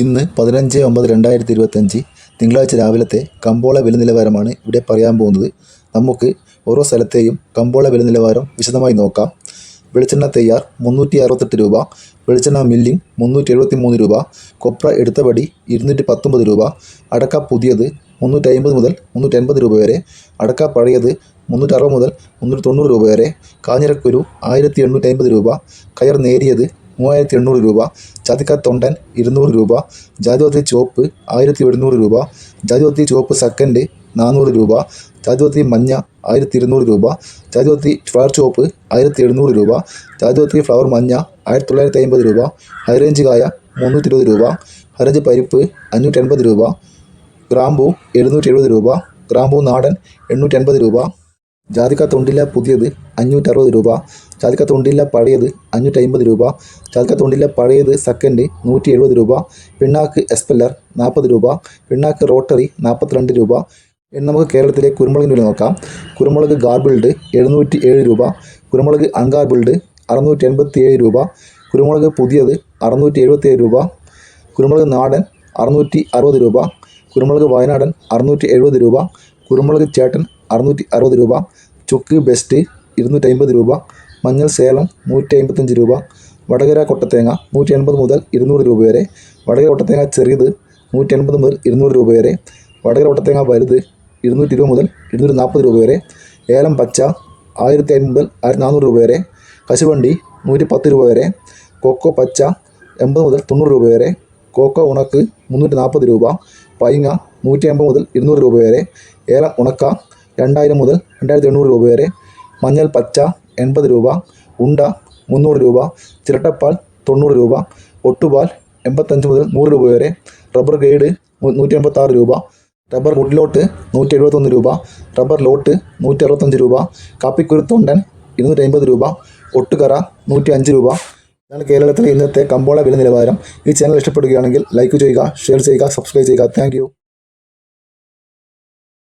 ഇന്ന് പതിനഞ്ച് ഒമ്പത് രണ്ടായിരത്തി ഇരുപത്തഞ്ച് തിങ്കളാഴ്ച രാവിലത്തെ കമ്പോള വില നിലവാരമാണ് ഇവിടെ പറയാൻ പോകുന്നത്. നമുക്ക് ഓരോ സ്ഥലത്തെയും കമ്പോള വില നിലവാരം വിശദമായി നോക്കാം. വെളിച്ചെണ്ണ തയ്യാർ മുന്നൂറ്റി അറുപത്തെട്ട് രൂപ വെളിച്ചെണ്ണ മില്ലിംഗ് മുന്നൂറ്റി എഴുപത്തി മൂന്ന് രൂപ കൊപ്ര എടുത്തപടി ഇരുന്നൂറ്റി പത്തൊമ്പത് രൂപ അടക്ക പുതിയത് മുന്നൂറ്റി അമ്പത് മുതൽ മുന്നൂറ്റി അൻപത് രൂപ വരെ അടക്ക പഴയത് മുന്നൂറ്റി അറുപത് മുതൽ മുന്നൂറ്റി തൊണ്ണൂറ് രൂപ വരെ കാഞ്ഞിരക്കുരു ആയിരത്തി എണ്ണൂറ്റി അമ്പത് രൂപ കയർ നേരിയത് മൂവായിരത്തി എണ്ണൂറ് രൂപ ജാതിക്ക തൊണ്ടൻ ഇരുന്നൂറ് രൂപ ജാതിപത്രി ചുവപ്പ് ആയിരത്തി എഴുന്നൂറ് രൂപ ജാതിപത്രി ചുവപ്പ് സെക്കൻഡ് നാനൂറ് രൂപ ജാതിപത്രി മഞ്ഞ ആയിരത്തി ഇരുന്നൂറ് രൂപ ജാതിപത്രി ഫ്ലവർ ചുവപ്പ് ആയിരത്തി എഴുന്നൂറ് രൂപ ജാതിപത്രി ഫ്ലവർ മഞ്ഞ ആയിരത്തി തൊള്ളായിരത്തി അമ്പത് രൂപ ഹൈറേഞ്ച് കായ മുന്നൂറ്റി ഇരുപത് രൂപ ഹൈറേഞ്ച് പരിപ്പ് അഞ്ഞൂറ്റി എൺപത് രൂപ ഗ്രാമ്പൂ എഴുന്നൂറ്റി എഴുപത് രൂപ ഗ്രാമ്പൂ നാടൻ എണ്ണൂറ്റി അൻപത് രൂപ ജാതിക്ക തൊണ്ടില്ല പുതിയത് അഞ്ഞൂറ്ററുപത് രൂപ ജാതിക്ക തൊണ്ടില്ല പഴയത് അഞ്ഞൂറ്റി അമ്പത് രൂപ ജാതിക്ക തൊണ്ടില്ല പഴയത് സെക്കൻഡ് നൂറ്റി എഴുപത് രൂപ പിണ്ണാക്ക് എസ്പെല്ലർ നാൽപ്പത് രൂപ പിണ്ണാക്ക് റോട്ടറി നാൽപ്പത്തിരണ്ട് രൂപ. ഇനി നമുക്ക് കേരളത്തിലെ കുരുമുളകിന് വില നോക്കാം. കുരുമുളക് ഗാർബിൾഡ് എഴുന്നൂറ്റി ഏഴ് രൂപ കുരുമുളക് അൺഗാർബിൾഡ് അറുന്നൂറ്റി എൺപത്തി ഏഴ് രൂപ കുരുമുളക് പുതിയത് അറുന്നൂറ്റി എഴുപത്തി ഏഴ് രൂപ കുരുമുളക് നാടൻ അറുന്നൂറ്റി അറുപത് രൂപ കുരുമുളക് വയനാടൻ അറുന്നൂറ്റി എഴുപത് രൂപ കുരുമുളക് ചേട്ടൻ അറുന്നൂറ്റി അറുപത് രൂപ ചുക്ക് ബെസ്റ്റ് ഇരുന്നൂറ്റി അമ്പത് രൂപ മഞ്ഞൾ സേലം നൂറ്റി അമ്പത്തഞ്ച് രൂപ വടകര കൊട്ടത്തേങ്ങ നൂറ്റി എൺപത് മുതൽ ഇരുന്നൂറ് രൂപ വരെ വടകര കൊട്ടത്തേങ്ങ ചെറിയത് നൂറ്റി എൺപത് മുതൽ ഇരുന്നൂറ് രൂപ വരെ വടകര കൊട്ടത്തേങ്ങ വലുത് ഇരുന്നൂറ്റി ഇരുപത് മുതൽ ഇരുന്നൂറ്റി നാൽപ്പത് രൂപ വരെ ഏലം പച്ച ആയിരത്തി അമ്പത് മുതൽ ആയിരത്തി നാനൂറ് രൂപ വരെ കശുവണ്ടി നൂറ്റി പത്ത് രൂപ വരെ കൊക്കോ പച്ച എൺപത് മുതൽ തൊണ്ണൂറ് രൂപ വരെ കോക്കോ ഉണക്ക് മുന്നൂറ്റി നാൽപ്പത് രൂപ പൈങ്ങ നൂറ്റി അമ്പത് മുതൽ ഇരുന്നൂറ് രൂപ വരെ ഏലം ഉണക്ക രണ്ടായിരം മുതൽ രണ്ടായിരത്തി എണ്ണൂറ് രൂപ വരെ. മഞ്ഞൾ പച്ച എൺപത് രൂപ ഉണ്ട മുന്നൂറ് രൂപ ചിരട്ടപ്പാൽ തൊണ്ണൂറ് രൂപ ഒട്ടുപാൽ എൺപത്തഞ്ച് മുതൽ നൂറ് രൂപ വരെ. റബ്ബർ ഗൈഡ് നൂറ്റി എൺപത്താറ് രൂപ. റബ്ബർ വുഡ്ലോട്ട് നൂറ്റി എഴുപത്തൊന്ന് രൂപ. റബ്ബർ ലോട്ട് നൂറ്റി അറുപത്തഞ്ച് രൂപ. കാപ്പിക്കുരു തൊണ്ടൻ ഇരുന്നൂറ്റി അമ്പത് രൂപ. ഒട്ടുകറ നൂറ്റി അഞ്ച് രൂപ. ഇതാണ് കേരളത്തിലെ ഇന്നത്തെ കമ്പോള വില നിലവാരം ഈ ചാനൽ ഇഷ്ടപ്പെടുകയാണെങ്കിൽ ലൈക്ക് ചെയ്യുക ഷെയർ ചെയ്യുക സബ്സ്ക്രൈബ് ചെയ്യുക. താങ്ക്